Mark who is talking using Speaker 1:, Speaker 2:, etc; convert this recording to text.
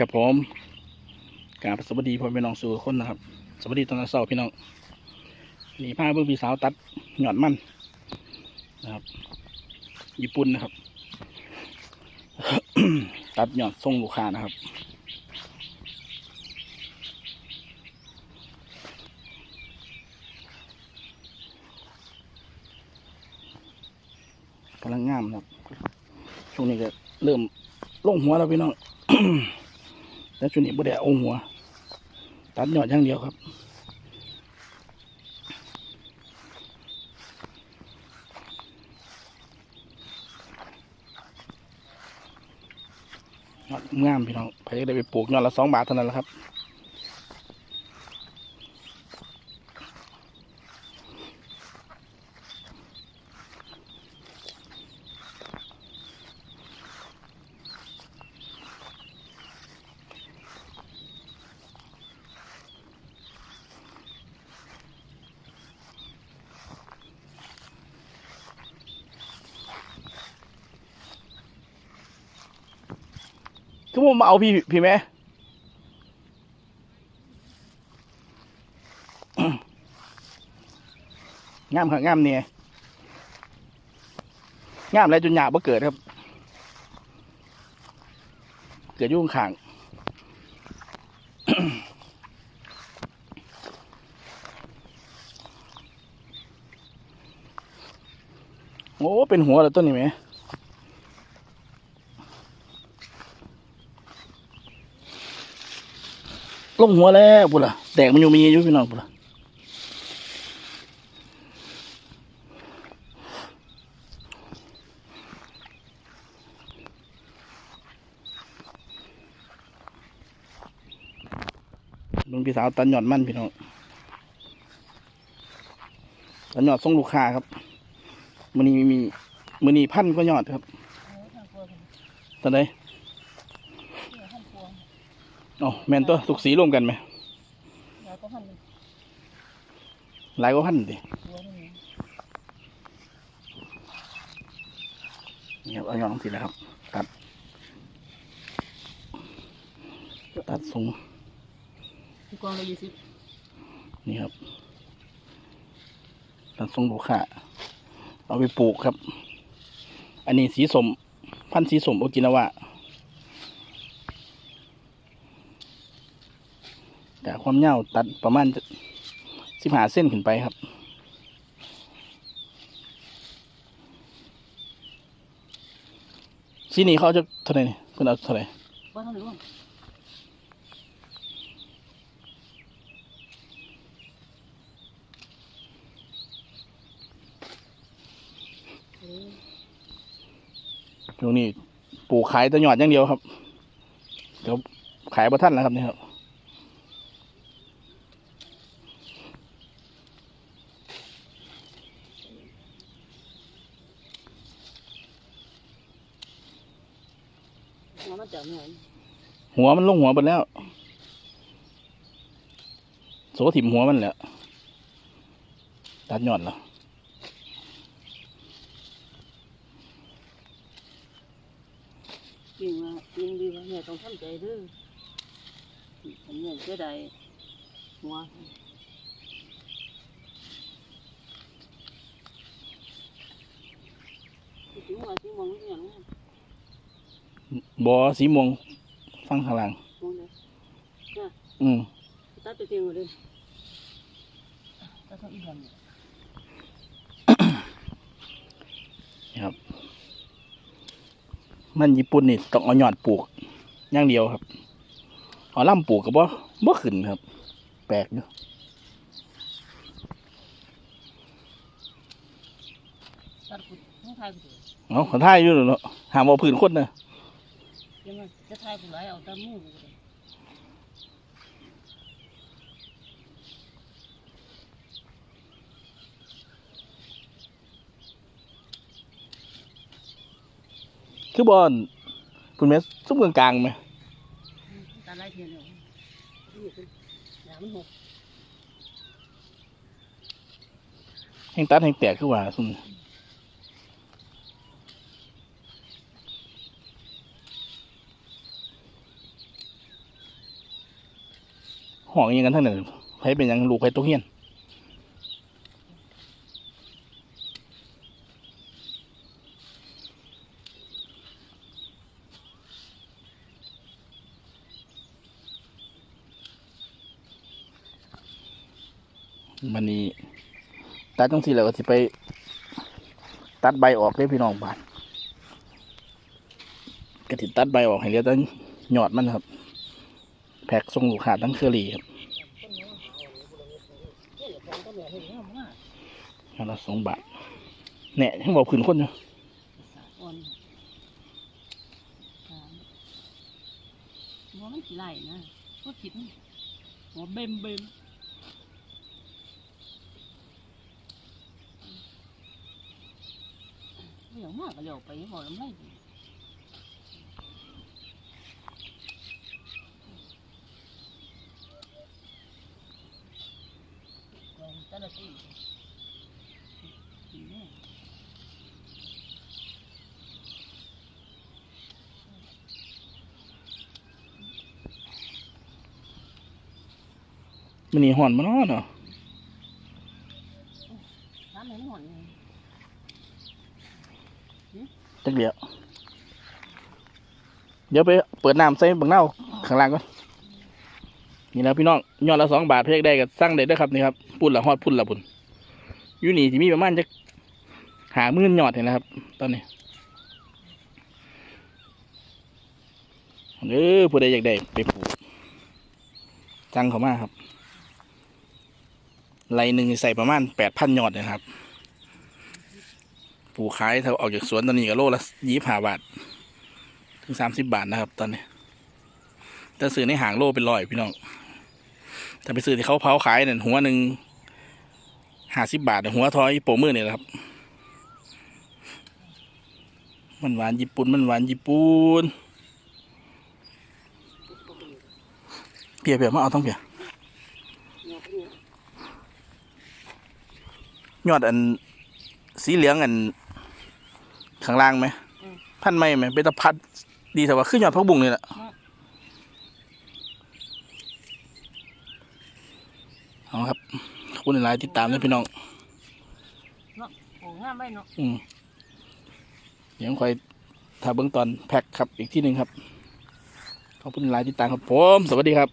Speaker 1: กับผมกาบสวัสดีพ่อแม่น้องสู่คนนะครับ สวัสดีตอนเช้าพี่น้องนี่พาเบิ่งพี่สาวตัดหยอดมันนะครับ ญี่ปุ่นนะครับ ตัดหยอดส่งลูกค้านะครับกำลังงามนะครับช่วงนี้ก็เริ่มลงหัวแล้วพี่น้อง แต่ช่วงนี้บ่ได้เอาหัว ตัดยอดอย่างเดียวครับยอดงามพี่น้องใครได้ไปปลูกยอดละสองบาทเท่านั้นแหละครับ คือผมมาเอาพี่พี่แม่งามครับงามเนี่ยงามแล้วจนหยาบ่เกิดครับ เกิดยุ่งข้างโอ้ เป็นหัวแล้วต้นนี้ไหม ลงหัวแล้วปุ่นล่ะแตกมันอยู่มีอยู่พี่น้องปุ่นล่ะลุงพี่สาวตันหยอดมันพี่น้องตันหยอดส่งลูกค้าครับมือนี้มีมือนี้พันก็ยอดครับตอนไหน อ๋อแมนตัวสุกสีรวมกันไหม
Speaker 2: แล้วก็หั่น
Speaker 1: หลายก็พันดิ
Speaker 2: หัวนี่
Speaker 1: นี่ครับเอายองสิแล้วครับ ตัด ตัดทรง
Speaker 2: ที่กองละยี่สิบ
Speaker 1: นี่ครับ ตัดทรงลูกค้าเอาไปปลูกครับ อันนี้สีสม พันธุ์สีสมโอกินาวะ แต่ความยาวตัดประมาณสิบหาเส้นขึ้นไปครับสีนี้เขาจะเท่าไหร่นี่คุณเอาเท่าไหร่
Speaker 2: บ้านเท่าไหร่บ้างเออ
Speaker 1: ตรงนี้ปลูกขายแตะหยอดอย่างเดียวครับเดี๋ยวขายประท่านแล้วครับนี่ครับ
Speaker 2: หัวมันจากไหน
Speaker 1: หัวมันลงหัวไปแล้ว โสถิ่มหัวมันแหละตัดยอดแล้ว
Speaker 2: จริงว่าจริงดีว่าเนี่ยต้องทำใจเด้อผมเนี่ยเสียดายหัวถึงหัวที่มองเนี่ยนะ
Speaker 1: บอสีม่วงฟังข้างหล่าง
Speaker 2: มองเลย
Speaker 1: อืม
Speaker 2: ตัดไปเตียงเลยตัดทั้งอีกคนเนี่ย
Speaker 1: นี่ครับ มันญี่ปุ่นนี่ต้องเอายอดปลูก อย่างเดียวครับเอาล่ำปลูกกับบ่บ่ขึ้นครับ แปลกอยู่
Speaker 2: ตัดกูต้องทายกูเถอะ
Speaker 1: เอาขอท่ายอยู่เนาะหามเอาผื่นคนนะ
Speaker 2: ยังไงจะทายกูไรเอาแต่มือกูเลย
Speaker 1: คือบอลคุณแม่ซุ้มกลางๆไหม
Speaker 2: ตาไล่เทียนเลยนี่เป็นหนามันหก
Speaker 1: แห้งตัดแห้งแตกคือว่าซุ่ม ห้องอิหยังกันทั้งนั้นใครเป็นหยังลูกใครตัวเฮียนมันนี้ตัดจังสี่แล้วก็สิไป ตัดใบออกเลยพี่น้องบ้านก็สิตัดใบออกให้เหลือแต่ยอดมันครับ แพ็กส่งลูกค้าทั้งเครีครับละสองบาทเนี่ยยังบอกขืนคนอยู่
Speaker 2: อ่ามหัวมันสิไหลนะก็คิดมันหัวเบมเบมเลี้ยวมากก็เลี้ยวไปบ่ลำไรดิแกงแต่ละทีดีแน่
Speaker 1: มันนี่ห่อนมันน้อเนาะ
Speaker 2: น้ำไหนหมดเลย
Speaker 1: จักเดียว เดี๋ยวไปเปิดน้ำใส่บังเน่าข้างล่างก่อน นี่แล้วพี่น้องยอดละสองบาทเพียกได้ก็สั่งได้ด้วยครับนี่ครับปุ่นละฮอดปุ่นละปุ่นอยู่นี่ที่มีประมาณจะหามื่นยอดเห็นนะครับ ตอนนี้เออผู้ใดอยากได้ไปปลูกจังเขามากครับ ไรหนึ่งใส่ประมาณแปดพันยอดนะครับ ปลูกขายถ้าออกจากสวนตอนนี้ก็โลละยี่สิบห้าบาท ถึงสามสิบบาทนะครับ ตอนนี้แต่ซื้อในห่างโลเป็นร้อยพี่น้องถ้าไปซื้อที่เขาเผาขายเนี่ยหัวหนึ่งห้าสิบบาทหัวทอยโปมือเนี่ยนะครับ มันหวานญี่ปุ่นมันหวานญี่ปุ่นเปียเปียมาเอาต้องเปีย
Speaker 2: เงาไปเนี่ย
Speaker 1: ยอดอันสีเหลืองอันข้างล่างไหมพันไหมไหมเป็นตะพัดดีแต่ว่าขึ้นยอดพักบุ้งนี่แหละเอาครับขอบคุณหลายๆติดตามด้วยพี่น้อง
Speaker 2: โอ้งามไปเนาะ
Speaker 1: อืมเดี๋ยวคอยถ้าเบื้องตอนแพ็คครับอีกที่หนึ่งครับขอบคุณหลายที่ตามครับผม สวัสดีครับ